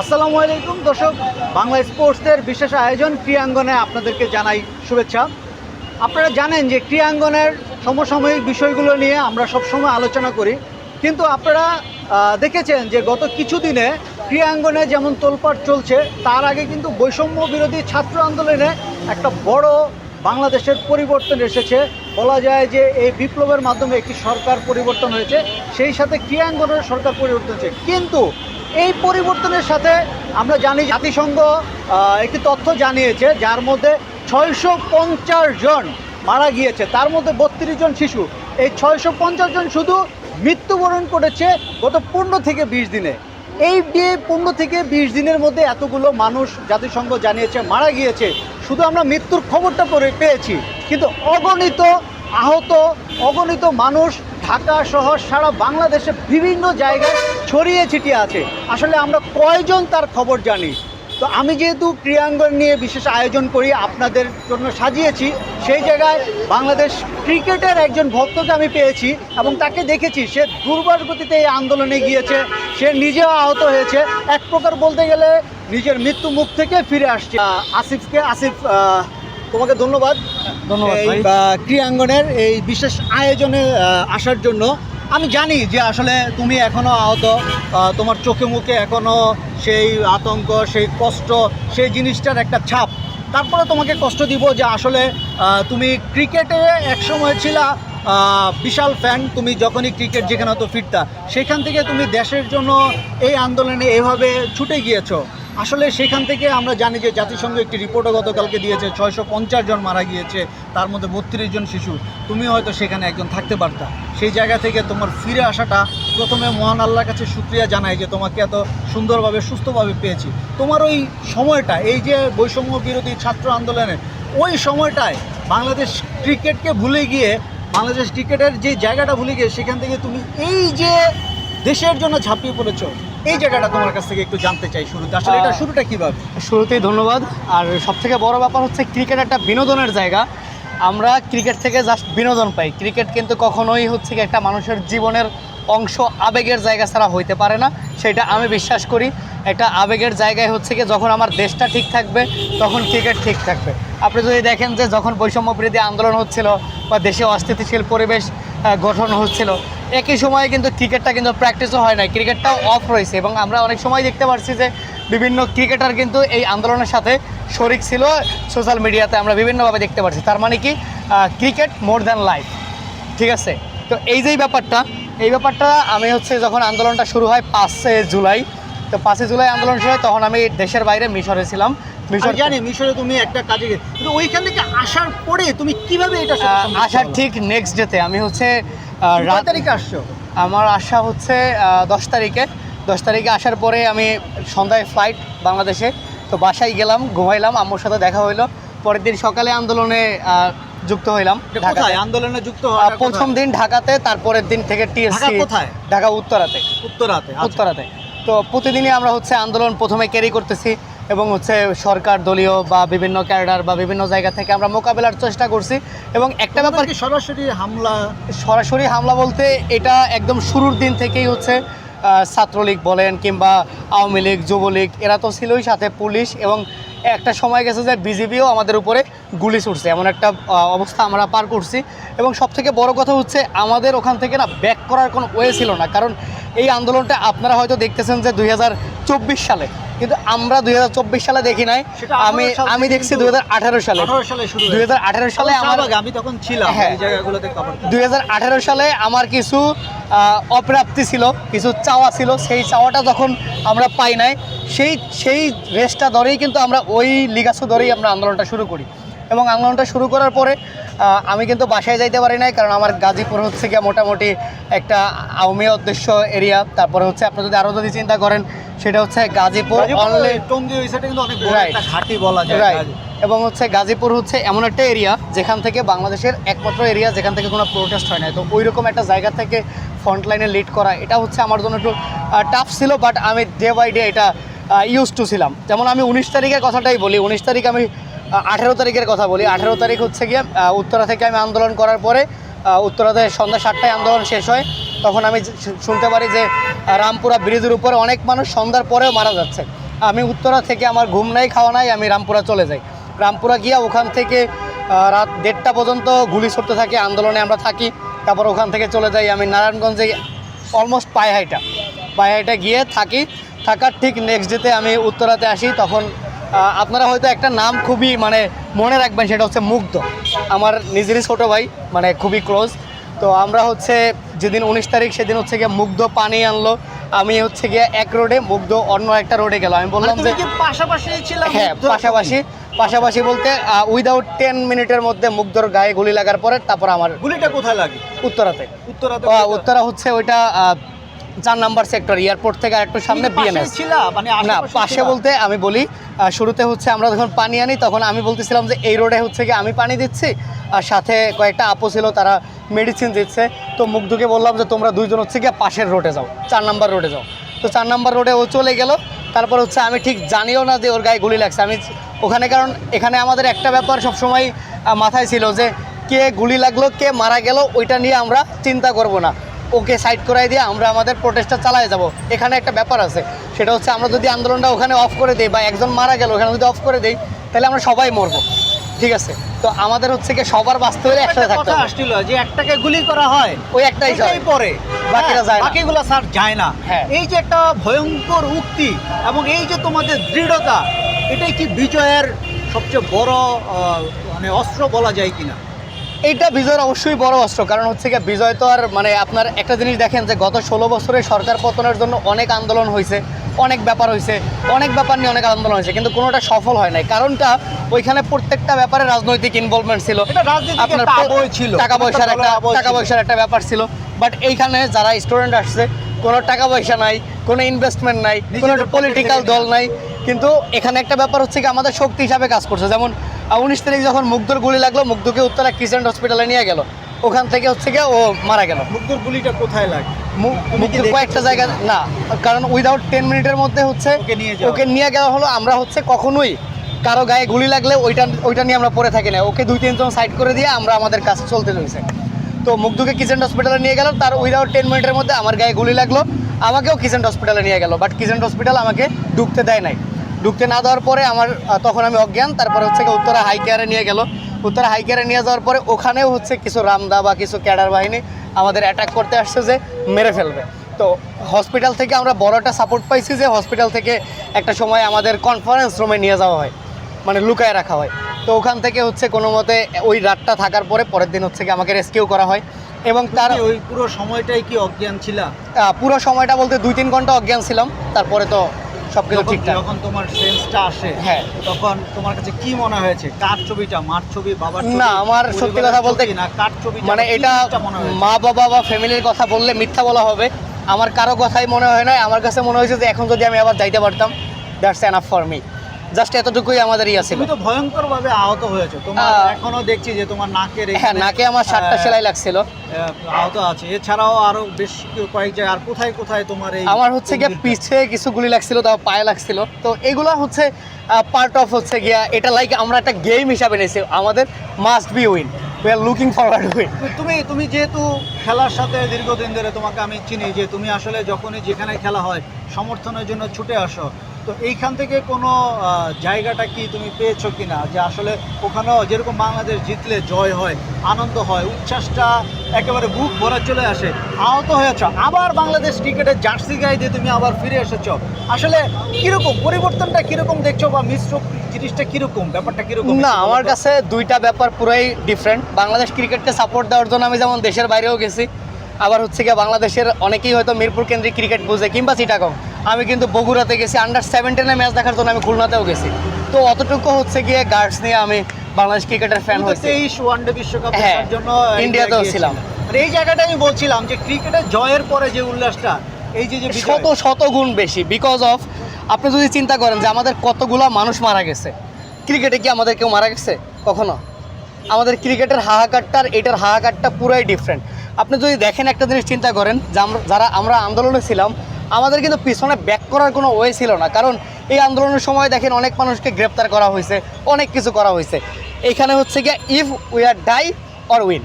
আসসালামু আলাইকুম, দর্শক। বাংলা স্পোর্টসের বিশেষ আয়োজন ক্রীড়াঙ্গনে আপনাদেরকে জানাই শুভেচ্ছা। আপনারা জানেন যে ক্রীড়াঙ্গনের সমসাময়িক বিষয়গুলো নিয়ে আমরা সবসময় আলোচনা করি। কিন্তু আপনারা দেখেছেন যে গত কিছুদিনে ক্রীড়াঙ্গনে যেমন তোলপাড় চলছে, তার আগে কিন্তু বৈষম্য বিরোধী ছাত্র আন্দোলনে একটা বড় বাংলাদেশের পরিবর্তন এসেছে। বলা যায় যে এই বিপ্লবের মাধ্যমে একটি সরকার পরিবর্তন হয়েছে, সেই সাথে ক্রীড়াঙ্গনের সরকার পরিবর্তন হয়েছে। কিন্তু এই পরিবর্তনের সাথে আমরা জানি জাতিসংঘ একটি তথ্য জানিয়েছে যার মধ্যে ছয়শো পঞ্চাশ জন মারা গিয়েছে। তার মধ্যে বত্রিশ জন শিশু। এই ছয়শো পঞ্চাশ জন শুধু মৃত্যুবরণ করেছে গত পনেরো থেকে বিশ দিনে। এই যে পনেরো থেকে বিশ দিনের মধ্যে এতগুলো মানুষ জাতিসংঘ জানিয়েছে মারা গিয়েছে, শুধু আমরা মৃত্যুর খবরটা পরে পেয়েছি। কিন্তু অগণিত আহত, অগণিত মানুষ ঢাকা শহর সারা বাংলাদেশে বিভিন্ন জায়গায় ছড়িয়ে ছিটিয়ে আছে। আসলে আমরা কয়জন তার খবর জানি? তো আমি যেহেতু ক্রীড়াঙ্গন নিয়ে বিশেষ আয়োজন করি, আপনাদের জন্য সাজিয়েছি, সেই জায়গায় বাংলাদেশ ক্রিকেটের একজন ভক্তকে আমি পেয়েছি এবং তাকে দেখেছি। সে দুর্বার গতিতে এই আন্দোলনে গিয়েছে, সে নিজেও আহত হয়েছে। এক প্রকার বলতে গেলে নিজের মৃত্যু মুখ থেকে ফিরে আসছে। আসিফকে, আসিফ তোমাকে ধন্যবাদ। ধন্যবাদ এই। ক্রীড়াঙ্গনের এই বিশেষ আয়োজনে আসার জন্য। আমি জানি যে আসলে তুমি এখনও আহত তোমার চোখে মুখে এখনও সেই আতঙ্ক সেই কষ্ট সেই জিনিসটার একটা ছাপ। তারপরে তোমাকে কষ্ট দিব যে আসলে তুমি ক্রিকেটে একসময় ছিলা বিশাল ফ্যান। তুমি যখনই ক্রিকেট যেখানে হতো ফিরতা সেখান থেকে তুমি দেশের জন্য এই আন্দোলনে এভাবে ছুটে গিয়েছো। আসলে সেখান থেকে আমরা জানি যে জাতিসংঘ একটি রিপোর্টও গতকালকে দিয়েছে, ছয়শো পঞ্চাশ জন মারা গিয়েছে, তার মধ্যে বত্রিশ জন শিশু। তুমি হয়তো সেখানে একজন থাকতে পারতা। সেই জায়গা থেকে তোমার ফিরে আসাটা প্রথমে মহান আল্লাহর কাছে শুক্রিয়া জানাই যে তোমাকে এত সুন্দরভাবে, সুস্থভাবে পেয়েছি। তোমার ওই সময়টা, এই যে বৈষম্য বিরোধী ছাত্র আন্দোলনের ওই সময়টায় বাংলাদেশ ক্রিকেটকে ভুলে গিয়ে, বাংলাদেশ ক্রিকেটের যে জায়গাটা ভুলে গিয়ে, সেখান থেকে তুমি এই যে দেশের জন্য ঝাঁপিয়ে পড়েছো এই জায়গাটা তোমার কাছ থেকে একটু জানতে চাই শুরুতে। আসলে এটা শুরুটা কীভাবে? শুরুতেই ধন্যবাদ। আর সব থেকে বড় ব্যাপার হচ্ছে ক্রিকেট একটা বিনোদনের জায়গা। আমরা ক্রিকেট থেকে জাস্ট বিনোদন পাই। ক্রিকেট কিন্তু কখনোই হচ্ছে কি একটা মানুষের জীবনের অংশ আবেগের জায়গা ছাড়া হইতে পারে না। সেটা আমি বিশ্বাস করি। একটা আবেগের জায়গায় হচ্ছে কি যখন আমার দেশটা ঠিক থাকবে তখন ক্রিকেট ঠিক থাকবে। আপনি যদি দেখেন যে যখন বৈষম্য বিরোধী আন্দোলন হচ্ছিল বা দেশে অস্থিতিশীল পরিবেশ গঠন হচ্ছিল একই সময়ে কিন্তু ক্রিকেটটা কিন্তু প্র্যাকটিসও হয় না ক্রিকেটটাও অফ রয়েছে এবং আমরা অনেক সময় দেখতে পাচ্ছি যে বিভিন্ন ক্রিকেটার কিন্তু এই আন্দোলনের সাথে শরিক ছিল সোশ্যাল মিডিয়াতে আমরা বিভিন্নভাবে দেখতে পাচ্ছি তার মানে কি? ক্রিকেট মোর দ্যান লাইফ ঠিক আছে? তো এই যেই ব্যাপারটা এই ব্যাপারটা আমি হচ্ছে যখন আন্দোলনটা শুরু হয় পাঁচে জুলাই তো পাঁচই জুলাই আন্দোলন শুরু হয় তখন আমি দেশের বাইরে মিশরে ছিলাম। মিশর জানি মিশরে তুমি একটা কাজে কিন্তু ওইখান থেকে আসার পরে তুমি কীভাবে এটা আসার ঠিক নেক্সট ডেতে আমি হচ্ছে রাত তারিখে আসছো? আমার আসা হচ্ছে দশ তারিখে। দশ তারিখে আসার পরে আমি সন্ধ্যায় ফ্লাইট বাংলাদেশে। তো বাসায় গেলাম ঘুমাইলাম আম্মুর সাথে দেখা হইল। পরের দিন সকালে আন্দোলনে যুক্ত হইলাম ঢাকাতে। আন্দোলনে যুক্ত প্রথম দিন ঢাকাতে তারপরের দিন থেকে টিএসসি ঢাকা ঢাকা উত্তরাতে। উত্তরাতে আচ্ছা। উত্তরাতে। তো প্রতিদিনই আমরা হচ্ছে আন্দোলন প্রথমে ক্যারি করতেছি। এবং হচ্ছে সরকার দলীয় বা বিভিন্ন ক্যাডার বা বিভিন্ন জায়গা থেকে আমরা মোকাবেলার চেষ্টা করছি। এবং একটা ব্যাপার কি সরাসরি হামলা? সরাসরি হামলা বলতে এটা একদম শুরুর দিন থেকেই হচ্ছে ছাত্রলীগ বলেন কিংবা আওয়ামী লীগ যুবলীগ এরা তো ছিলই সাথে পুলিশ এবং একটা সময় গেছে যে বিজেপিও আমাদের উপরে গুলি ছুটছে এমন একটা অবস্থা আমরা পার করছি। এবং সবথেকে বড় কথা হচ্ছে আমাদের ওখান থেকে না ব্যাক করার কোনো ওয়ে ছিল না। কারণ এই আন্দোলনটা আপনারা হয়তো দেখতেছেন যে দুই হাজার চব্বিশ সালে কিন্তু আমরা দুই হাজার চব্বিশ সালে দেখি নাই। আমি 18 আমি দেখছি দুই সালে। 18 সালে শুরু দুই হাজার আঠারো সালে আমার আমি তখন ছিলাম হ্যাঁ। দুই সালে আমার কিছু আহ, অপ্রাপ্তি ছিল কিছু চাওয়া ছিল। সেই চাওয়াটা যখন আমরা পাই নাই। সেই সেই রেসটা ধরেই কিন্তু আমরা ওই লিগাসও ধরেই আমরা আন্দোলনটা শুরু করি। এবং আন্দোলনটা শুরু করার পরে আমি কিন্তু বাসায় যাইতে পারি নাই কারণ আমার গাজীপুর হচ্ছে গিয়ে মোটামুটি একটা আওয়ামী উদ্দেশ্য এরিয়া। তারপরে হচ্ছে আপনি যদি আরও যদি চিন্তা করেন সেটা হচ্ছে গাজীপুর রাইট এবং হচ্ছে গাজীপুর হচ্ছে এমন একটা এরিয়া যেখান থেকে বাংলাদেশের একমাত্র এরিয়া যেখান থেকে কোনো প্রোটেস্ট হয় না তো ওই রকম একটা জায়গা থেকে ফ্রন্ট লাইনে লিড করা এটা হচ্ছে আমার জন্য একটু টাফ ছিল বাট আমি ডে বাই ডে এটা ইউজ টু ছিলাম। যেমন আমি উনিশ তারিখের কথাটাই বলি উনিশ তারিখ আমি আঠেরো তারিখের কথা বলি। আঠেরো তারিখ হচ্ছে গিয়ে উত্তরা থেকে আমি আন্দোলন করার পরে উত্তরাতে সন্ধ্যা সাতটায় আন্দোলন শেষ হয়। তখন আমি শুনতে পারি যে রামপুরা ব্রিজের উপরে অনেক মানুষ সন্ধ্যার পরেও মারা যাচ্ছে। আমি উত্তরা থেকে আমার ঘুম নাই, খাওয়া নাই, আমি রামপুরা চলে যাই। রামপুরা গিয়া ওখান থেকে রাত দেড়টা পর্যন্ত গুলি ছুটতে থাকি, আন্দোলনে আমরা থাকি। তারপর ওখান থেকে চলে যাই আমি নারায়ণগঞ্জে, অলমোস্ট পায়ে হাইটা। পায়ে হাইটা গিয়ে থাকি। থাকার ঠিক নেক্সট ডেতে আমি উত্তরাতে আসি, তখন আপনারা হয়তো একটা নাম খুবই মানে মনে রাখবেন সেটা হচ্ছে মুগ্ধ। আমার নিজেরই ছোটো ভাই মানে খুবই ক্লোজ তো আমরা হচ্ছে যেদিন উনিশ তারিখ সেদিন হচ্ছে গিয়ে মুগ্ধ পানি আনলো। আমি হচ্ছে গিয়ে এক রোডে মুগ্ধ অন্য একটা রোডে গেল আমি বললাম মানে যে পাশাপাশি ছিলাম হ্যাঁ পাশাপাশি পাশাপাশি বলতে উইদাউট টেন মিনিটের মধ্যে মুগ্ধর গায়ে গুলি লাগার পরে তারপর আমার গুলিটা কোথায় লাগে? উত্তরাতে। উত্তরাতে উত্তরা হচ্ছে ওইটা চার নাম্বার সেক্টর এয়ারপোর্ট থেকে আরেকটু সামনে বিএনএস মানে না পাশে বলতে আমি বলি শুরুতে হচ্ছে আমরা যখন পানি আনি তখন আমি বলতেছিলাম যে এই রোডে হচ্ছে কি আমি পানি দিচ্ছি আর সাথে কয়েকটা আপু ছিল তারা মেডিসিন দিচ্ছে। তো মুখ মুগ্ধকে বললাম যে তোমরা দুইজন হচ্ছে গিয়ে পাশের রোডে যাও চার নাম্বার রোডে যাও। তো চার নাম্বার রোডে ও চলে গেল। তারপর হচ্ছে আমি ঠিক জানিও না যে ওর গায়ে গুলি লাগছে। আমি ওখানে কারণ এখানে আমাদের একটা ব্যাপার সবসময় মাথায় ছিল যে কে গুলি লাগল কে মারা গেল ওইটা নিয়ে আমরা চিন্তা করব না। ওকে সাইড করাই দিয়ে আমরা আমাদের প্রোটেস্টটা চালায় যাব। এখানে একটা ব্যাপার আছে। সেটা হচ্ছে আমরা যদি আন্দোলনটা ওখানে অফ করে দিই বা একজন মারা গেল ওখানে যদি অফ করে দিই তাহলে আমরা সবাই মরবো। ঠিক আছে? তো আমাদের হচ্ছে কি সবার বাঁচতে হলে একসাথে একটা থাকতে হবে। আসছিল যে একটাকে গুলি করা হয় ওই একটাই এটাই পরে। বাকিরা হ্যাঁ, যায় না। বাকিগুলো স্যার যায় না। হ্যাঁ। এই যে একটা ভয়ঙ্কর উক্তি এবং এই যে তোমাদের দৃঢ়তা এটাই কি বিজয়ের সবচেয়ে বড় মানে অস্ত্র বলা যায় কিনা? এইটা বিজয়ের অবশ্যই বড় অস্ত্র কারণ হচ্ছে কি বিজয় তো আর মানে আপনার একটা জিনিস দেখেন যে গত ষোলো বছরে সরকার পতনের জন্য অনেক আন্দোলন হয়েছে অনেক ব্যাপার হয়েছে অনেক ব্যাপার নিয়ে অনেক আন্দোলন হয়েছে কিন্তু কোনোটা সফল হয় নাই। কারণটা ওইখানে প্রত্যেকটা ব্যাপারে রাজনৈতিক ইনভলভমেন্ট ছিল। আপনার ছিল। টাকা পয়সার একটা টাকা পয়সার একটা ব্যাপার ছিল। বাট এইখানে যারা স্টুডেন্ট আসছে কোনো টাকা পয়সা নাই কোনো ইনভেস্টমেন্ট নাই কোনো পলিটিক্যাল দল নাই। কিন্তু এখানে একটা ব্যাপার হচ্ছে কি আমাদের শক্তি হিসাবে কাজ করছে। যেমন উনিশ তারিখ যখন মুগ্ধর গুলি লাগল মুগ্ধকে উত্তরা কিষেন্ট হসপিটালে নিয়ে গেল। ওখান থেকে হচ্ছে গিয়ে ও মারা গেল। মুগ্ধর গুলিটা কোথায় লাগে? কয়েকটা জায়গা না কারণ উইদাউট টেন মিনিটের মধ্যে হচ্ছে ওকে নিয়ে। গেওয়া হলো। আমরা হচ্ছে কখনোই কারও গায়ে গুলি লাগলে ওইটা ওইটা নিয়ে আমরা পড়ে থাকি না। ওকে দুই তিনজন সাইড করে দিয়ে আমরা আমাদের কাজ চলতে রয়েছে তো মুগ্ধকে কিচেন্ট হসপিটালে নিয়ে গেল। তার উইদাউট টেন মিনিটের মধ্যে আমার গায়ে গুলি লাগল। আমাকেও কিচেন্ট হসপিটালে নিয়ে গেল। বাট কিচেন্ট হসপিটাল আমাকে ঢুকতে দেয় নাই। ঢুকতে না দেওয়ার পরে আমার তখন আমি অজ্ঞান তারপরে হচ্ছে উত্তরা হাই কেয়ারে নিয়ে গেল। উত্তরা হাই কেয়ারে নিয়ে যাওয়ার পরে ওখানেও হচ্ছে কিছু রামদা বা কিছু ক্যাডার বাহিনী আমাদের অ্যাটাক করতে আসছে যে মেরে ফেলবে। তো হসপিটাল থেকে আমরা বড় একটা সাপোর্ট পাইছি যে হসপিটাল থেকে একটা সময় আমাদের কনফারেন্স রুমে নিয়ে যাওয়া হয় মানে লুকায় রাখা হয়। তো ওখান থেকে হচ্ছে কোনো মতে ওই রাতটা থাকার পরে পরের দিন হচ্ছে কি আমাকে রেস্কিউ করা হয় এবং তার ওই পুরো সময়টাই কি অজ্ঞান ছিলা? আহ, পুরো সময়টা বলতে দুই তিন ঘণ্টা অজ্ঞান ছিলাম তারপরে তো সব কিছু ঠিকঠাক। যখন তোমার সেন্সটা আসে হ্যাঁ। তখন তোমার কাছে কি মনে হয়েছে? কার ছবিটা? মার ছবি বাবার না, আমার সত্যি কথা বলতে- কি না? কার ছবি মানে এটা মা বাবা বা ফ্যামিলির কথা বললে মিথ্যা বলা হবে। আমার কারও কথাই মনে হয় না আমার কাছে মনে হয়েছে যে এখন যদি আমি আবার যাইতে পারতাম that's enough for me just এতটুকুই আমাদের ইয়া ছিল তো ভয়ঙ্কর ভাবে আহত হয়েছো। তোমার এখনও দেখছি যে তোমার নাকের হ্যাঁ নাকে আমার সাতটা সেলাই লাগছিল। আহত আছে। এছাড়াও আরও বেশ কয়েক জায়গায় আর কোথায় কোথায় তোমার এই আমার হচ্ছে গিয়ে পিছে কিছু গুলি লাগছিল তাও পায়ে লাগছিল। তো এগুলো হচ্ছে পার্ট অফ হচ্ছে গিয়া এটা লাইক আমরা একটা গেম হিসাবে নিয়েছি। আমাদের must be win we are looking forward win তুমি তুমি যেহেতু খেলার সাথে দীর্ঘদিন ধরে তোমাকে আমি চিনি যে তুমি আসলে যখনই যেখানে খেলা হয় সমর্থনের জন্য ছুটে আসো। তো এইখান থেকে কোনো জায়গাটা কি তুমি পেয়েছ কিনা? যে আসলে ওখানেও যেরকম বাংলাদেশ জিতলে জয় হয়, আনন্দ হয়, উচ্ছ্বাসটা একেবারে বুক ভরা চলে আসে, আহত হয়েছ, আবার বাংলাদেশ ক্রিকেটের জার্সি গায়ে দিয়ে তুমি আবার ফিরে এসেছ। আসলে কীরকম, পরিবর্তনটা কীরকম দেখছ বা মিশ্র জিনিসটা কীরকম, ব্যাপারটা কীরকম? না, আমার কাছে দুইটা ব্যাপার পুরাই ডিফারেন্ট বাংলাদেশ ক্রিকেটকে সাপোর্ট দেওয়ার জন্য আমি যেমন দেশের বাইরেও গেছি, আবার হচ্ছে গিয়ে বাংলাদেশের অনেকেই হয়তো মিরপুর কেন্দ্রিক ক্রিকেট বুঝে কিংবা চিটাগং আমি কিন্তু বগুড়াতে গেছি আন্ডার সেভেন্টিনে ম্যাচ দেখার জন্য আমি খুলনাতেও গেছি। তো অতটুকু হচ্ছে গিয়ে গার্ডস নিয়ে আমি বাংলাদেশ ক্রিকেটের ফ্যান হয়েছি। তেইশ ওয়ানডে বিশ্বকাপ জন্য ইন্ডিয়াতেও ছিলাম। আর এই জায়গাটা আমি বলছিলাম যে ক্রিকেটের জয়ের পরে যে উল্লাসটা এই যে যে শত শত গুণ বেশি বিকজ অফ আপনি যদি চিন্তা করেন যে আমাদের কতগুলা মানুষ মারা গেছে ক্রিকেটে কি আমাদের কেউ মারা গেছে? কখনো? আমাদের ক্রিকেটের হাহাকারটা আর এটার হাহাকারটা পুরাই ডিফারেন্ট আপনি যদি দেখেন একটা জিনিস চিন্তা করেন যে আমরা যারা আমরা আন্দোলনে ছিলাম আমাদের কিন্তু পিছনে ব্যাক করার কোনো ওয়ে ছিল না। কারণ এই আন্দোলনের সময় দেখেন অনেক মানুষকে গ্রেপ্তার করা হয়েছে, অনেক কিছু করা হয়েছে। এইখানে হচ্ছে গিয়া if we are die or win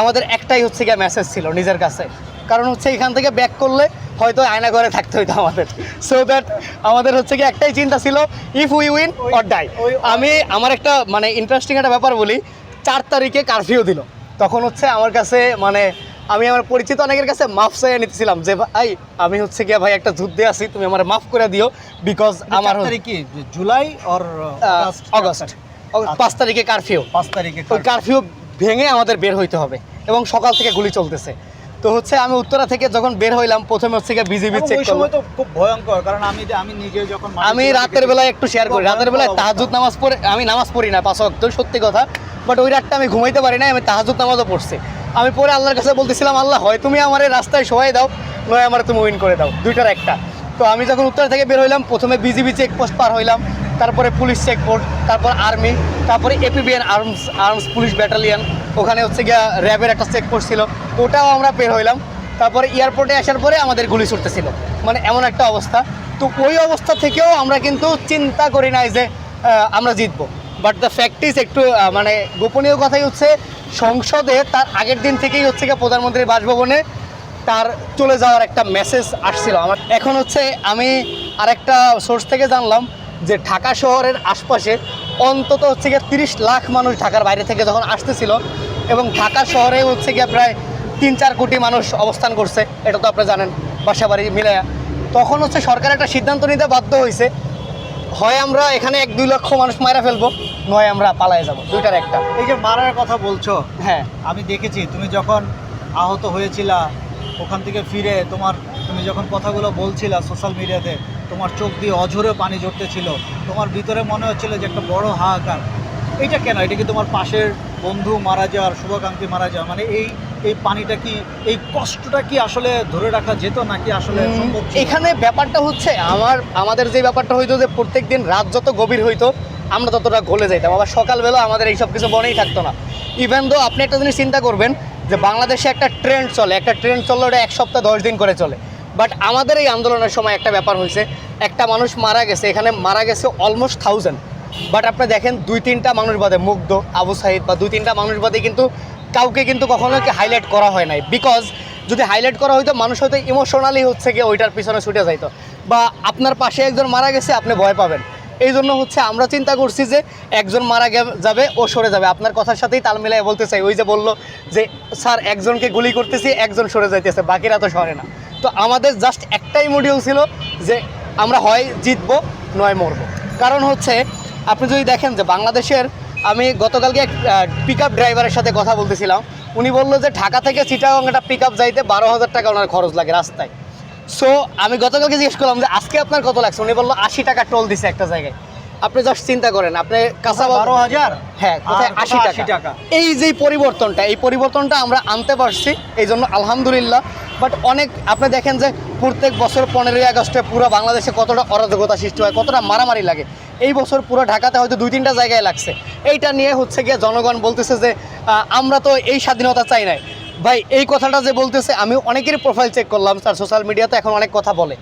আমাদের একটাই হচ্ছে গিয়া মেসেজ ছিল নিজের কাছে। কারণ হচ্ছে এখান থেকে ব্যাক করলে হয়তো আয়না ঘরে থাকতে হইতো আমাদের। সো দ্যাট আমাদের হচ্ছে কি একটাই চিন্তা ছিল if we win or die আমি আমার একটা মানে ইন্টারেস্টিং একটা ব্যাপার বলি, চার তারিখে কারফিউ দিল। তখন হচ্ছে আমার কাছে মানে আমি আমার পরিচিত অনেকের কাছে মাফ চাইয়ে নিতেছিলাম যে ভাই আমি হচ্ছে গিয়ে ভাই একটা যুদ্ধে আছি তুমি আমার মাফ করে দিও বিকজ আমার কি? জুলাই অর অগস্ট অগস্ট পাঁচ তারিখে কারফিউ পাঁচ তারিখে ওই কারফিউ ভেঙে আমাদের বের হইতে হবে এবং সকাল থেকে গুলি চলতেছে। তো হচ্ছে আমি উত্তরা থেকে যখন বের হইলাম প্রথমে হচ্ছে গিয়ে বিজিবি চেক ওই করল সময় তো খুব ভয়ঙ্কর কারণ আমি আমি নিজে যখন আমি রাতের বেলায় একটু শেয়ার করি। রাতের বেলায় তাহাজুদ নামাজ পড়ে আমি নামাজ পড়ি না পাঁচ সত্যি কথা বাট ওই রাতটা আমি ঘুমাইতে পারি না আমি তাহাজুদ নামাজও পড়ছি। আমি পরে আল্লাহর কাছে বলতেছিলাম, আল্লাহ, হয় তুমি আমার রাস্তায় সবাই দাও, নয় আমার তুমি উইন করে দাও। দুইটার একটা। তো আমি যখন উত্তরা থেকে বের হইলাম, প্রথমে বিজিবি চেকপোস্ট পার হইলাম, তারপরে পুলিশ চেকপোস্ট তারপর আর্মি তারপরে APBN arms arms police battalion ওখানে হচ্ছে গিয়া র্যাবের একটা চেকপোস্ট ছিল, ওটাও আমরা বের হইলাম। তারপরে এয়ারপোর্টে আসার পরে আমাদের গুলি ছুটতেছিল। মানে এমন একটা অবস্থা। তো ওই অবস্থা থেকেও আমরা কিন্তু চিন্তা করি নাই যে আমরা জিতবো। বাট দ্য ফ্যাক্ট ইজ একটু মানে গোপনীয় কথাই হচ্ছে, সংসদে তার আগের দিন থেকেই হচ্ছে গিয়ে প্রধানমন্ত্রীর বাসভবনে তার চলে যাওয়ার একটা মেসেজ আসছিল। আমার এখন হচ্ছে আমি আরেকটা সোর্স থেকে জানলাম যে ঢাকা শহরের আশপাশে অন্তত হচ্ছে গিয়ে তিরিশ লাখ মানুষ ঢাকার বাইরে থেকে যখন আসতেছিল এবং ঢাকা শহরে হচ্ছে গিয়ে প্রায় তিন চার কোটি মানুষ অবস্থান করছে, এটা তো আপনি জানেন বাসা বাড়ি মিলায়া। তখন হচ্ছে সরকার একটা সিদ্ধান্ত নিতে বাধ্য হয়েছে হয় আমরা এখানে এক দুই লক্ষ মানুষ মারা ফেলব নয় আমরা পালায়ে যাব দুইটার একটা। এই যে মারার কথা বলছো হ্যাঁ। আমি দেখেছি তুমি যখন আহত হয়েছিলা ওখান থেকে ফিরে তোমার তুমি যখন কথাগুলো বলছিলা সোশ্যাল মিডিয়াতে তোমার চোখ দিয়ে অঝরে পানি ঝরতেছিল তোমার ভিতরে মনে হচ্ছিল যে একটা বড় হাহাকার। এটা কেন? এটা কি তোমার পাশের বন্ধু মারা যাওয়ার শুভাকাঙ্ক্ষী মারা যাওয়া মানে এই এই পানিটা কি এই কষ্টটা কি আসলে ধরে রাখা যেত নাকি আসলে? এখানে ব্যাপারটা হচ্ছে আমার আমাদের যে ব্যাপারটা হইতো যে প্রত্যেক দিন রাত যত গভীর হইতো আমরা ততটা গলে যাইতাম। আবার সকালবেলা আমাদের এইসব কিছু মনেই থাকতো না। ইভেন দো আপনি একটা জিনিস চিন্তা করবেন যে বাংলাদেশে একটা ট্রেন্ড চলে একটা ট্রেন্ড চললে ওটা এক সপ্তাহ দশ দিন করে চলে। বাট আমাদের এই আন্দোলনের সময় একটা ব্যাপার হয়েছে একটা মানুষ মারা গেছে এখানে মারা গেছে অলমোস্ট থাউজেন্ড বাট আপনি দেখেন দুই তিনটা মানুষ বাদে মুগ্ধ আবু সাহিদ বা দুই তিনটা মানুষ বাদে কিন্তু কাউকে কিন্তু কখনো কি হাইলাইট করা হয় নাই। বিকজ যদি হাইলাইট করা হইতো, মানুষ হয়তো ইমোশনালি হচ্ছে গিয়ে ওইটার পিছনে ছুটে যাইতো। বা আপনার পাশে একজন মারা গেছে, আপনি ভয় পাবেন। এই জন্য হচ্ছে আমরা চিন্তা করছি যে একজন মারা যাবে ও সরে যাবে। আপনার কথার সাথেই তাল মিলাই বলতে চাই ওই যে বলল যে, স্যার, একজনকে গুলি করতেছি, একজন সরে যাইতেছে, বাকিরা তো সরে না। তো আমাদের জাস্ট একটাই মডিউল ছিল যে আমরা হয় জিতবো, নয় মরবো। কারণ হচ্ছে, আপনি যদি দেখেন যে বাংলাদেশের আমি গতকালকে এক পিক আপ ড্রাইভারের সাথে কথা বলতেছিলাম। উনি বলল যে ঢাকা থেকে চিটাগং একটা পিক আপ যাইতে বারো হাজার টাকা ওনার খরচ লাগে রাস্তায়। সো আমি গতকালকে জিজ্ঞেস করলাম যে আজকে আপনার কত লাগছে? উনি বলল আশি টাকা টোল দিছে একটা জায়গায়। আপনি জাস্ট চিন্তা করেন আপনি কাঁচা বারো হাজার? হ্যাঁ কোথায় আশি টাকা 80 টাকা। এই যে পরিবর্তনটা এই পরিবর্তনটা আমরা আনতে পারছি এই জন্য আলহামদুলিল্লাহ। বাট অনেক আপনি দেখেন যে প্রত্যেক বছর পনেরোই আগস্টে পুরো বাংলাদেশে কতটা অরাজকতা সৃষ্টি হয় কতটা মারামারি লাগে। এই বছর পুরো ঢাকাতে হয়তো দুই তিনটা জায়গায় লাগছে। এইটা নিয়ে হচ্ছে গিয়ে জনগণ বলতেছে যে আমরা তো এই স্বাধীনতা চাই নাই। ভাই, এই কথাটা যে বলতেছে, আমি অনেকেরই প্রোফাইল চেক করলাম তার সোশ্যাল মিডিয়াতে এখন অনেক কথা বলে।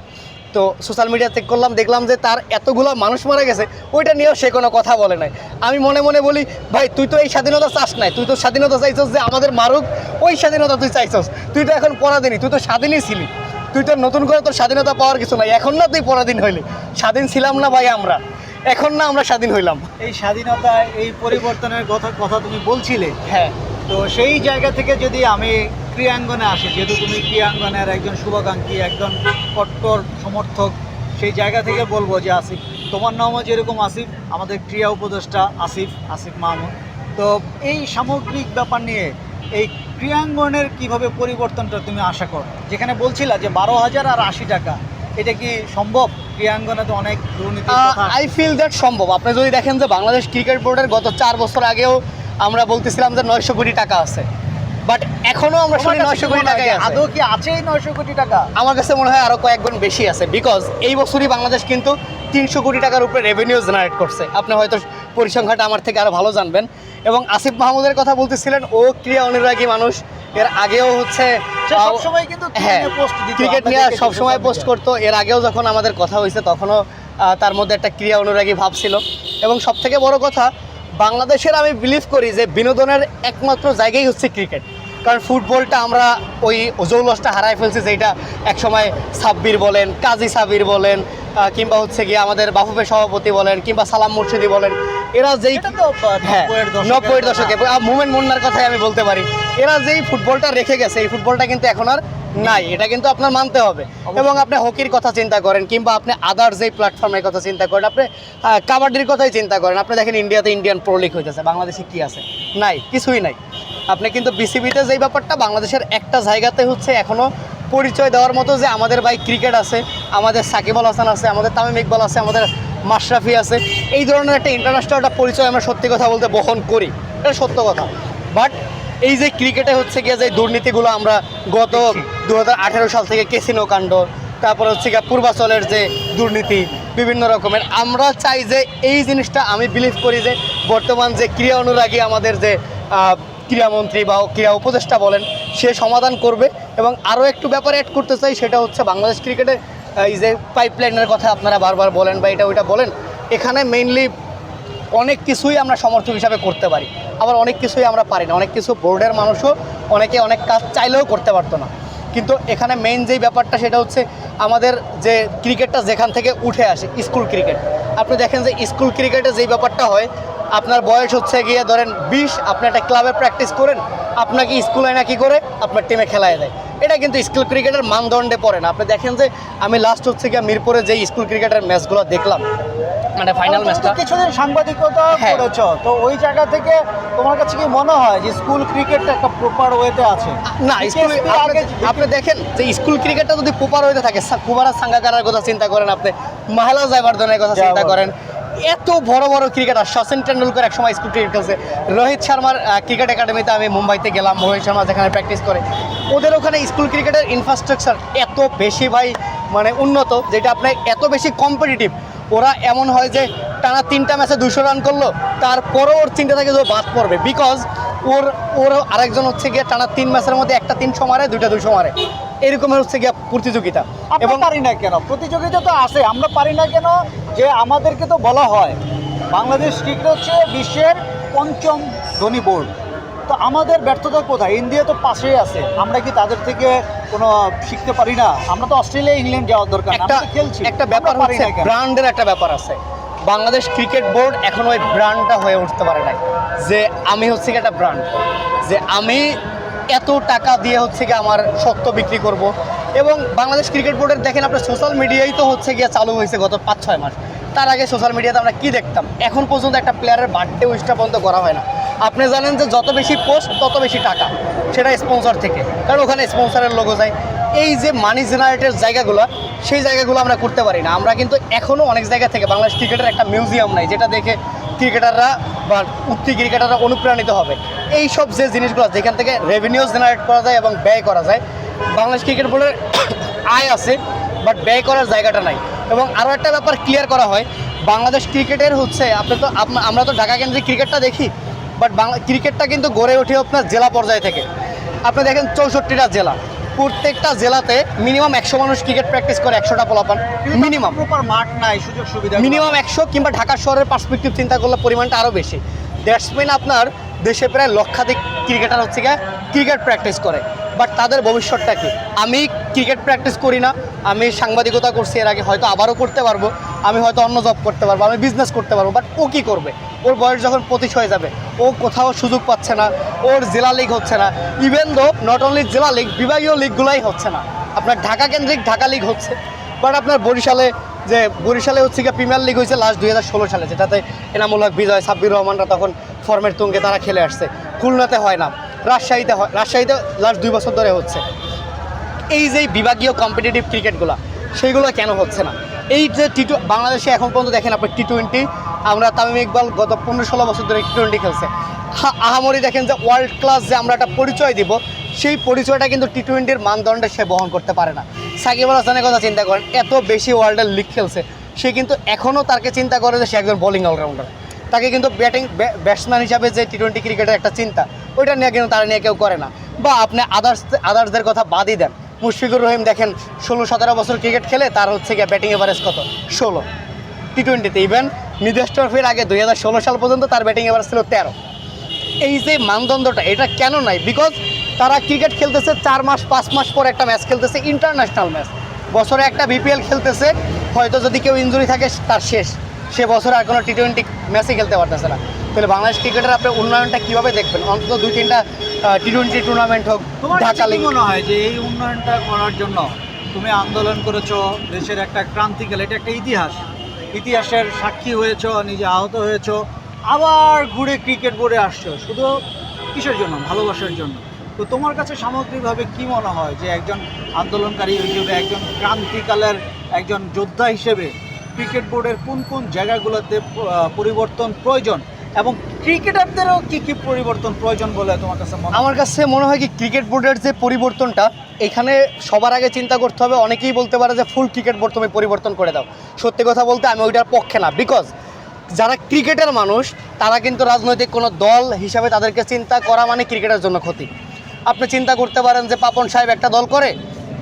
তো সোশ্যাল মিডিয়া চেক করলাম, দেখলাম যে তার এতগুলো মানুষ মারা গেছে, ওইটা নিয়েও সে কোনো কথা বলে নাই। আমি মনে মনে বলি, ভাই, তুই তো এই স্বাধীনতা চাস নাই। তুই তো স্বাধীনতা চাইছস যে আমাদের মারুক, ওই স্বাধীনতা তুই চাইছস। তুই তো এখন পরাধীনই, তুই তো স্বাধীনই ছিলি। তুই তো নতুন করে তোর স্বাধীনতা পাওয়ার কিছু নাই। এখন না তুই পরাধীন হইলি। স্বাধীন ছিলাম না ভাই আমরা। এখন না আমরা স্বাধীন হইলাম। এই স্বাধীনতায় এই পরিবর্তনের কথা কথা তুমি বলছিলে। হ্যাঁ। তো সেই জায়গা থেকে যদি আমি ক্রিয়াঙ্গনে আসি যেহেতু তুমি ক্রিয়াঙ্গনের একজন শুভাকাঙ্ক্ষী একজন কট্টর সমর্থক সেই জায়গা থেকে বলব যে আসিফ তোমার নামও যেরকম আসিফ আমাদের ক্রিয়া উপদেষ্টা আসিফ আসিফ মাহমুদ। তো এই সামগ্রিক ব্যাপার নিয়ে এই ক্রিয়াঙ্গনের কীভাবে পরিবর্তনটা তুমি আশা করো? যেখানে বলছিলা যে বারো হাজার আর আশি টাকা। এটা কি সম্ভব? ক্রিয়াঙ্গনে তো অনেক দুর্নীতির কথা। আই ফিল দ্যাট সম্ভব। আপনি যদি দেখেন যে বাংলাদেশ ক্রিকেট বোর্ডের গত চার বছর আগেও আমরা বলতেছিলাম যে নয়শো কোটি টাকা আছে। বাট এখনও আমরা শুনি নয়শো কোটি আছে। আদৌ কি আছে এই নয়শো কোটি টাকা? আমার কাছে মনে হয় আরও কয়েকগুণ বেশি আছে। বিকজ এই বছরই বাংলাদেশ কিন্তু তিনশো কোটি টাকার উপরে রেভিনিউ জেনারেট করছে। আপনি হয়তো পরিসংখ্যাটা আমার থেকে আরও ভালো জানবেন। এবং আসিফ মাহমুদের কথা বলতেছিলেন ও ক্রিয়া অনুরাগী মানুষ। এর আগেও হচ্ছে সবসময় কিন্তু cricket হ্যাঁ ক্রিকেট নিয়ে সবসময় পোস্ট করতো। এর আগেও যখন আমাদের কথা হয়েছে তখনও তার মধ্যে একটা ক্রিয়া অনুরাগী ভাব ছিল। এবং সব থেকে বড় কথা বাংলাদেশের আমি বিলিভ করি যে বিনোদনের একমাত্র জায়গাই হচ্ছে ক্রিকেট। কারণ ফুটবলটা আমরা ওই জৌলসটা হারাই ফেলছি যেটা একসময় সাব্বির বলেন কাজী সাবির বলেন কিংবা হচ্ছে গিয়ে আমাদের বাফুফের সভাপতি বলেন কিংবা সালাম মুর্শিদি বলেন এরা যেই হ্যাঁ নব্বইয়ের দশকে- মুমেন মুন্নার কথাই আমি বলতে পারি। এরা যেই ফুটবলটা রেখে গেছে এই ফুটবলটা কিন্তু এখন আর নাই এটা কিন্তু আপনার মানতে হবে। এবং আপনি হকির কথা চিন্তা করেন কিংবা আপনি আদার যেই প্ল্যাটফর্মের কথা চিন্তা করেন আপনি কাবাডির কথাই চিন্তা করেন। আপনি দেখেন ইন্ডিয়াতে ইন্ডিয়ান প্রো লিগ হইতেছে বাংলাদেশে কি আছে? নাই কিছুই নাই। আপনি কিন্তু বিসিবিতে যেই ব্যাপারটা, বাংলাদেশের একটা জায়গাতে হচ্ছে এখনও পরিচয় দেওয়ার মতো যে আমাদের ভাই ক্রিকেট আছে, আমাদের সাকিব আল হাসান আছে, আমাদের তামিম ইকবাল আছে, আমাদের মাশরাফি আছে। এই ধরনের একটা ইন্টারন্যাশনাল একটা পরিচয় আমরা সত্যি কথা বলতে বহন করি। এটা সত্য কথা। বাট এই যে ক্রিকেটে হচ্ছে গিয়ে যে দুর্নীতিগুলো আমরা গত দু হাজার আঠেরো সাল থেকে কেসিনো কাণ্ড, তারপর হচ্ছে গিয়ে পূর্বাচলের যে দুর্নীতি, বিভিন্ন রকমের, আমরা চাই যে এই জিনিসটা আমি বিলিভ করি যে বর্তমান যে ক্রীড়া অনুরাগী আমাদের যে ক্রীড়ামন্ত্রী বা ক্রীড়া উপদেষ্টা বলেন, সে সমাধান করবে। এবং আরও একটু ব্যাপারে অ্যাড করতে চাই, সেটা হচ্ছে বাংলাদেশ ক্রিকেটে এই যে পাইপলাইনের কথা আপনারা বারবার বলেন বা এটা ওইটা বলেন, এখানে মেইনলি অনেক কিছুই আমরা সমর্থক হিসাবে করতে পারি। আবার অনেক কিছুই আমরা পারি না। অনেক কিছু বোর্ডের মানুষও অনেকে অনেক কাজ চাইলেও করতে পারতো না। কিন্তু এখানে মেইন যেই ব্যাপারটা, সেটা হচ্ছে আমাদের যে ক্রিকেটটা যেখান থেকে উঠে আসে স্কুল ক্রিকেট আপনি দেখেন যে স্কুল ক্রিকেটে যেই ব্যাপারটা হয় আপনার বয়স হচ্ছে গিয়ে ধরেন বিশ আপনি একটা ক্লাবে প্র্যাকটিস করেন আপনাকে স্কুলে না কি করে আপনার টিমে খেলায় দেয়। এটা কিন্তু স্কুল ক্রিকেটের মানদণ্ডে পড়ে না। আপনি দেখেন যে আমি লাস্ট হচ্ছে গিয়ে মিরপুরে যে স্কুল ক্রিকেটের ম্যাচগুলো দেখলাম। মানে ফাইনাল ম্যাচটা কিছুদিন সাংবাদিকতা হ্যাঁ। করেছ। তো ওই জায়গা থেকে তোমার কাছে কি মনে হয় যে স্কুল ক্রিকেটটা একটা প্রপার ওয়েতে আছে? না স্কুল আপনি দেখেন যে স্কুল ক্রিকেটটা যদি প্রপার ওয়েতে থাকে কুমারা সাঙ্গাকারার কথা চিন্তা করেন আপনি মাহেলা জয়বর্ধনের কথা চিন্তা করেন এত বড় বড় ক্রিকেটার সচিন টেন্ডুলকার একসময় স্কুল ক্রিকেট খেলছে রোহিত শর্মার ক্রিকেট একাডেমিতে আমি মুম্বাইতে গেলাম, রোহিত শর্মা যেখানে প্র্যাকটিস করে। ওদের ওখানে স্কুল ক্রিকেটের ইনফ্রাস্ট্রাকচার এত বেশি ভাই মানে উন্নত, যেটা আপনার এত বেশি কম্পিটিটিভ ওরা এমন হয় যে টানা তিনটা ম্যাচে দুশো রান করল। তারপরও ওর চিন্তা থাকে যে বাদ পড়বে। বিকজ ওর ওর আরেকজন হচ্ছে গিয়ে টানা তিন ম্যাচের মধ্যে একটা তিনশো মারে দুইটা দুশো মারে। এরকমের হচ্ছে গিয়ে প্রতিযোগিতা। এবং পারি না কেন? প্রতিযোগিতা তো আছে আমরা পারি না কেন যে আমাদেরকে তো বলা হয় বাংলাদেশ ক্রিকেট হচ্ছে বিশ্বের পঞ্চম ধনী বোর্ড। তো আমাদের ব্যর্থতা কোথায়? ইন্ডিয়া তো পাশেই আছে আমরা কি তাদের থেকে কোনো শিখতে পারি না? আমরা তো অস্ট্রেলিয়া ইংল্যান্ড যাওয়ার দরকার একটা খেলছি। একটা ব্যাপার? ব্র্যান্ডের একটা ব্যাপার আছে। বাংলাদেশ ক্রিকেট বোর্ড এখন ওই ব্র্যান্ডটা হয়ে উঠতে পারে নাই। যে আমি হচ্ছে কি একটা ব্র্যান্ড। যে আমি এত টাকা দিয়ে হচ্ছে কি আমার সত্য বিক্রি করব। এবং বাংলাদেশ ক্রিকেট বোর্ডের দেখেন আপনার সোশ্যাল মিডিয়াই তো হচ্ছে গিয়ে চালু হয়েছে গত পাঁচ ছয় মাস। তার আগে সোশ্যাল মিডিয়াতে আমরা কি দেখতাম? এখন পর্যন্ত একটা প্লেয়ারের বার্থডে উইশটা পর্যন্ত করা হয় না। আপনি জানেন যে যত বেশি পোস্ট তত বেশি টাকা। সেটা স্পন্সর থেকে। কারণ ওখানে স্পন্সরের লোগো যায়। এই যে মানি জেনারেটের জায়গাগুলো, সেই জায়গাগুলো আমরা করতে পারি না। আমরা কিন্তু এখনও অনেক জায়গা থেকে বাংলাদেশ ক্রিকেটের একটা মিউজিয়াম নাই, যেটা দেখে ক্রিকেটাররা বা উঠতি ক্রিকেটাররা অনুপ্রাণিত হবে। এই সব যে জিনিসগুলো, যেখান থেকে রেভিনিউ জেনারেট করা যায় এবং ব্যয় করা যায়, বাংলাদেশ ক্রিকেট বোর্ডের আয় আছে বাট ব্যয় করার জায়গাটা নাই। এবং আরও একটা ব্যাপার ক্লিয়ার করা হয়, বাংলাদেশ ক্রিকেটের হচ্ছে, আপনি তো আমরা তো ঢাকা কেন্দ্রিক ক্রিকেটটা দেখি বাট বাংলা, ক্রিকেটটা কিন্তু গড়ে ওঠে আপনার জেলা পর্যায় থেকে। আপনি দেখেন চৌষট্টিটা জেলা। প্রত্যেকটা জেলাতে মিনিমাম একশো মানুষ ক্রিকেট প্র্যাকটিস করে একশোটা পোলাপান। মিনিমাম প্রপার মাঠ নাই সুযোগ সুবিধা মিনিমাম একশো কিংবা ঢাকা শহরের পার্সপেক্টিভ চিন্তা করলে পরিমাণটা আরও বেশি। ব্যাটসম্যান আপনার দেশে প্রায় লক্ষাধিক ক্রিকেটার হচ্ছে গিয়ে ক্রিকেট প্র্যাকটিস করে। বাট তাদের ভবিষ্যৎটা কি? আমি ক্রিকেট প্র্যাকটিস করি না, আমি সাংবাদিকতা করছি, এর আগে হয়তো আবারও করতে পারব, আমি হয়তো অন্য জব করতে পারব, আমি বিজনেস করতে পারব বাট ও কী করবে? ওর বয়স যখন পঁচিশ হয়ে যাবে, ও কোথাও সুযোগ পাচ্ছে না, ওর জেলা লিগ হচ্ছে না ইভেন দো নট অনলি জেলা লিগ বিভাগীয় লিগগুলাই হচ্ছে না, আপনার ঢাকা কেন্দ্রিক ঢাকা লিগ হচ্ছে বাট আপনার বরিশালে যে, বরিশালে হচ্ছে গিয়ে প্রিমিয়ার লিগ হয়েছে লাস্ট দুই হাজার ষোলো সালে, যেটাতে এনামুল হক, বিজয়, সাব্বির রহমানরা তখন ফর্মের তুঙ্গে তারা খেলে আসছে, খুলনাতে হয় না। রাজশাহীতে হয়, রাজশাহীতে লাস্ট দুই বছর ধরে হচ্ছে। এই যে বিভাগীয় কম্পিটিটিভ ক্রিকেটগুলো সেইগুলো কেন হচ্ছে না? এই যে টি বাংলাদেশে এখন পর্যন্ত দেখেন আপনি টি টোয়েন্টি আমরা তামিম ইকবাল গত পনেরো ষোলো বছর ধরে টি টোয়েন্টি খেলছে। আহামরি দেখেন যে ওয়ার্ল্ড ক্লাস যে আমরা একটা পরিচয় দিব, সেই পরিচয়টা কিন্তু টি টোয়েন্টির মানদণ্ডে সে বহন করতে পারে না। সাকিব আল হাসানের কথা চিন্তা করেন, এত বেশি ওয়ার্ল্ডের লিগ খেলছে, সে কিন্তু এখনও তাকে চিন্তা করে যে সে একজন বোলিং অলরাউন্ডার তাকে কিন্তু ব্যাটিং ব্যাটসম্যান হিসাবে যে টি টোয়েন্টি ক্রিকেটের একটা চিন্তা, ওইটা নিয়ে কিন্তু তারা নিয়ে কেউ করে না। বা আপনি আদার্স আদার্সদের কথা বাদই দেন। মুশফিকুর রহিম দেখেন, ষোলো, সতেরো বছর ক্রিকেট খেলে তার হচ্ছে গিয়ে ব্যাটিং এভারেজ কত? ষোলো। টি টোয়েন্টিতে ইভেন নিদেশ ট্রফির আগে দুই হাজার ষোলো সাল পর্যন্ত তার ব্যাটিং এভারেজ ছিল তেরো। এই যে মানদণ্ডটা, এটা কেন নাই? বিকজ তারা ক্রিকেট খেলতেছে চার মাস, পাঁচ মাস পর একটা ম্যাচ খেলতেছে ইন্টারন্যাশনাল ম্যাচ বছরে একটা বিপিএল খেলতেছে, হয়তো যদি কেউ ইনজুরি থাকে, তার শেষ। সে বছরে আর কোনো টি টোয়েন্টি ম্যাচই খেলতে পারতেছে না। তাহলে বাংলাদেশ ক্রিকেটের আপনি উন্নয়নটা কীভাবে দেখবেন? অন্তত দুই তিনটা টি টোয়েন্টি টুর্নামেন্ট হোক ঢাকা লিগ মনে হয় যে এই উন্নয়নটা করার জন্য তুমি আন্দোলন করেছ দেশের একটা ক্রান্তিকাল এটা একটা ইতিহাস। ইতিহাসের সাক্ষী হয়েছ নিজে আহত হয়েছো আবার ঘুরে ক্রিকেট বোর্ডে আসছো। শুধু কিসের জন্য? ভালোবাসার জন্য। তো তোমার কাছে সামগ্রিকভাবে কি মনে হয় যে একজন আন্দোলনকারী হিসেবে একজন ক্রান্তিকালের একজন যোদ্ধা হিসেবে ক্রিকেট বোর্ডের কোন কোন জায়গাগুলোতে পরিবর্তন প্রয়োজন এবং ক্রিকেটারদেরও কি কি পরিবর্তন প্রয়োজন বলে তোমার কাছে আমার কাছে মনে হয় কি, ক্রিকেট বোর্ডের যে পরিবর্তনটা, এখানে সবার আগে চিন্তা করতে হবে, অনেকেই বলতে পারে যে ফুল ক্রিকেট বোর্ড তুমি পরিবর্তন করে দাও। সত্যি কথা বলতে আমি ওইটার পক্ষে না বিকজ যারা ক্রিকেটের মানুষ, তারা কিন্তু রাজনৈতিক কোনো দল হিসাবে তাদেরকে চিন্তা করা মানে ক্রিকেটের জন্য ক্ষতি। আপনি চিন্তা করতে পারেন যে পাপন সাহেব একটা দল করে,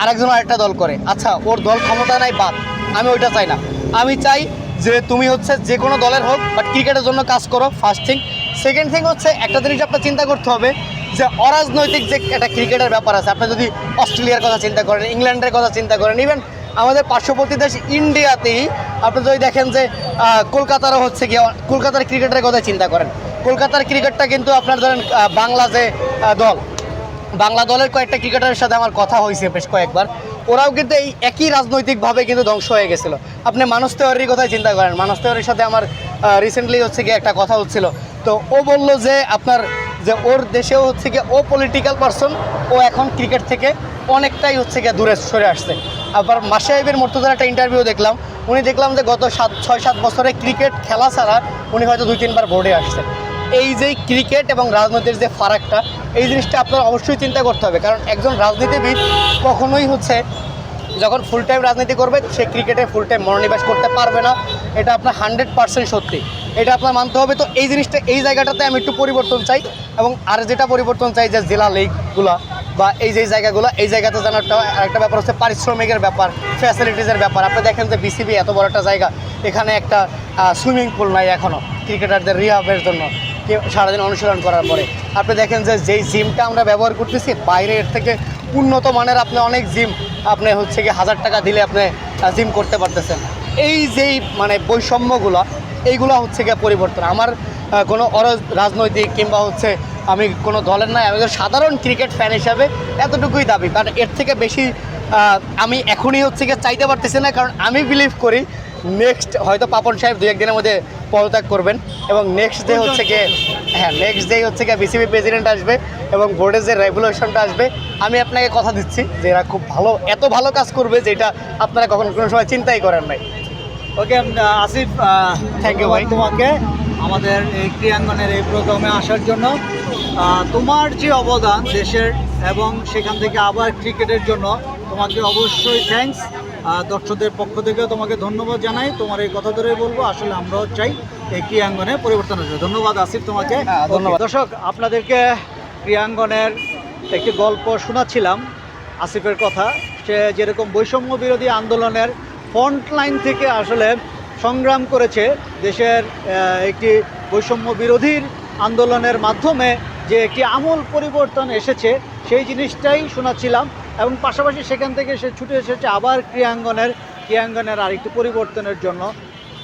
আরেকজন আরেকটা দল করে। আচ্ছা ওর দল ক্ষমতা নাই, বাদ। আমি ওইটা চাই না। আমি চাই যে তুমি হচ্ছে যে কোনো দলের হোক বাট ক্রিকেটের জন্য কাজ করো ফার্স্ট থিং সেকেন্ড থিং হচ্ছে, একটা জিনিস আপনার চিন্তা করতে হবে, যে অরাজনৈতিক যে একটা ক্রিকেটের ব্যাপার আছে, আপনি যদি অস্ট্রেলিয়ার কথা চিন্তা করেন, ইংল্যান্ডের কথা চিন্তা করেন ইভেন আমাদের পার্শ্ববর্তী দেশ ইন্ডিয়াতেই আপনি যদি দেখেন যে কলকাতারও হচ্ছে কি কলকাতার ক্রিকেটের কথা চিন্তা করেন। কলকাতার ক্রিকেটটা কিন্তু আপনার ধরেন বাংলা যে দল, বাংলা দলের কয়েকটা ক্রিকেটারের সাথে আমার কথা হয়েছে বেশ কয়েকবার। ওরাও কিন্তু এই একই রাজনৈতিকভাবে কিন্তু ধ্বংস হয়ে গেছিল। আপনি মানুষ তেওয়ারির কথাই চিন্তা করেন। মানুষ তেওয়ারির সাথে আমার রিসেন্টলি হচ্ছে গিয়ে একটা কথা হচ্ছিল। তো ও বলল যে আপনার, যে ওর দেশেও হচ্ছে গিয়ে ও পলিটিক্যাল পারসন ও এখন ক্রিকেট থেকে অনেকটাই হচ্ছে গিয়ে দূরে সরে আসছে। আবার মাসাহেবের মর্তুদার একটা ইন্টারভিউ দেখলাম। উনি দেখলাম যে গত সাত, ছয়, সাত বছরে ক্রিকেট খেলা ছাড়া উনি হয়তো দুই, তিনবার বোর্ডে আসছেন। এই যে ক্রিকেট এবং রাজনীতির যে ফারাকটা, এই জিনিসটা আপনার অবশ্যই চিন্তা করতে হবে। কারণ একজন রাজনীতিবিদ কখনোই হচ্ছে যখন ফুল টাইম রাজনীতি করবে, সে ক্রিকেটে ফুল টাইম মনোনিবেশ করতে পারবে না। এটা আপনার হান্ড্রেড পার্সেন্ট সত্যি। এটা আপনার মানতে হবে। তো এই জিনিসটা, এই জায়গাটাতে আমি একটু পরিবর্তন চাই এবং আর যেটা পরিবর্তন চাই যে জেলা লিগগুলা বা এই যে জায়গাগুলো, এই জায়গাতে যেন একটা একটা ব্যাপার হচ্ছে পারিশ্রমিকের ব্যাপার ফ্যাসিলিটিসের ব্যাপার। আপনি দেখেন যে বিসিবি এত বড় একটা জায়গা, এখানে একটা সুইমিং পুল নাই এখনও ক্রিকেটারদের রিহাবের জন্য। সারাদিন অনুশীলন করার পরে। আপনি দেখেন যে যেই জিমটা আমরা ব্যবহার করতেছি, বাইরে এর থেকে উন্নত মানের আপনি অনেক জিম আপনি হচ্ছে কি হাজার টাকা দিলে আপনি জিম করতে পারতেছেন। এই যেই মানে বৈষম্যগুলো, এইগুলো হচ্ছে গিয়ে পরিবর্তন। আমার কোনো অর রাজনৈতিক কিংবা হচ্ছে আমি কোনো দলের নাই, আমি সাধারণ ক্রিকেট ফ্যান হিসাবে এতটুকুই দাবি। কারণ এর থেকে বেশি আমি এখনই হচ্ছে গিয়ে চাইতে পারতেছি না, কারণ আমি বিলিভ করি নেক্সট হয়তো পাপন সাহেব দু একদিনের মধ্যে পদত্যাগ করবেন এবং নেক্সট ডে হচ্ছে গিয়ে হ্যাঁ নেক্সট ডে হচ্ছে গিয়ে বিসিবি প্রেসিডেন্ট আসবে এবং বোর্ডের যে রেগুলেশনটা আসবে। আমি আপনাকে কথা দিচ্ছি যে এরা খুব ভালো এত ভালো কাজ করবে যেটা আপনারা কখনো কোনো সময় চিন্তাই করেন নাই। ওকে আসিফ থ্যাংক ইউ ভাই। তোমাকে আমাদের এই ক্রিয়াঙ্গনের এই প্রোগ্রামে আসার জন্য। তোমার যে অবদান দেশের এবং সেখান থেকে আবার ক্রিকেটের জন্য তোমাকে অবশ্যই থ্যাঙ্কস দর্শকদের পক্ষ থেকেও তোমাকে ধন্যবাদ জানাই। তোমার এই কথা ধরেই বলব আসলে আমরাও চাই এই ক্রিয়াঙ্গনে পরিবর্তন আসবে। ধন্যবাদ আসিফ তোমাকে। হ্যাঁ, ধন্যবাদ। দর্শক আপনাদেরকে ক্রিয়াঙ্গনের একটি গল্প শোনাচ্ছিলাম আসিফের কথা। সে যেরকম বৈষম্য বিরোধী আন্দোলনের ফ্রন্ট লাইন থেকে আসলে সংগ্রাম করেছে দেশের একটি বৈষম্য বিরোধীর আন্দোলনের মাধ্যমে যে একটি আমূল পরিবর্তন এসেছে সেই জিনিসটাই শোনাচ্ছিলাম। এবং পাশাপাশি সেখান থেকে সে ছুটে এসেছে আবার ক্রিয়াঙ্গনের ক্রিয়াঙ্গনের আরেকটি পরিবর্তনের জন্য।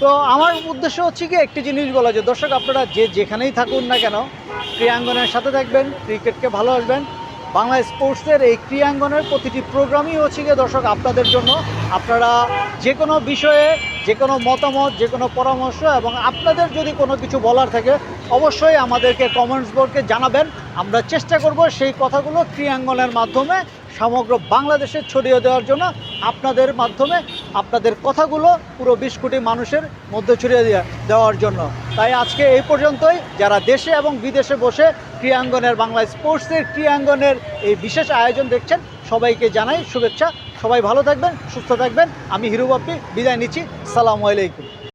তো আমার উদ্দেশ্য হচ্ছে কি, একটি জিনিস বলা যে দর্শক আপনারা যে যেখানেই থাকুন না কেন ক্রিয়াঙ্গনের সাথে থাকবেন, ক্রিকেটকে ভালোবাসবেন। বাংলা স্পোর্টসের এই ক্রিয়াঙ্গনের প্রতিটি প্রোগ্রামই হচ্ছে গিয়ে দর্শক আপনাদের জন্য। আপনারা যে কোনো বিষয়ে, যে কোনো মতামত, যে কোনো পরামর্শ এবং আপনাদের যদি কোনো কিছু বলার থাকে, অবশ্যই আমাদেরকে কমেন্টস বোর্ডকে জানাবেন। আমরা চেষ্টা করব সেই কথাগুলো ক্রিয়াঙ্গনের মাধ্যমে সমগ্র বাংলাদেশে ছড়িয়ে দেওয়ার জন্য আপনাদের মাধ্যমে আপনাদের কথাগুলো পুরো বিশ কোটি মানুষের মধ্যে ছড়িয়ে দেওয়া- দেওয়ার জন্য। তাই আজকে এই পর্যন্তই। যারা দেশে এবং বিদেশে বসে ক্রিয়াঙ্গনের বাংলা স্পোর্টসের ক্রিয়াঙ্গনের এই বিশেষ আয়োজন দেখছেন, সবাইকে জানাই শুভেচ্ছা। সবাই ভালো থাকবেন, সুস্থ থাকবেন। আমি হিরু বাপ্পি, বিদায় নিচ্ছি। সালামু আলাইকুম।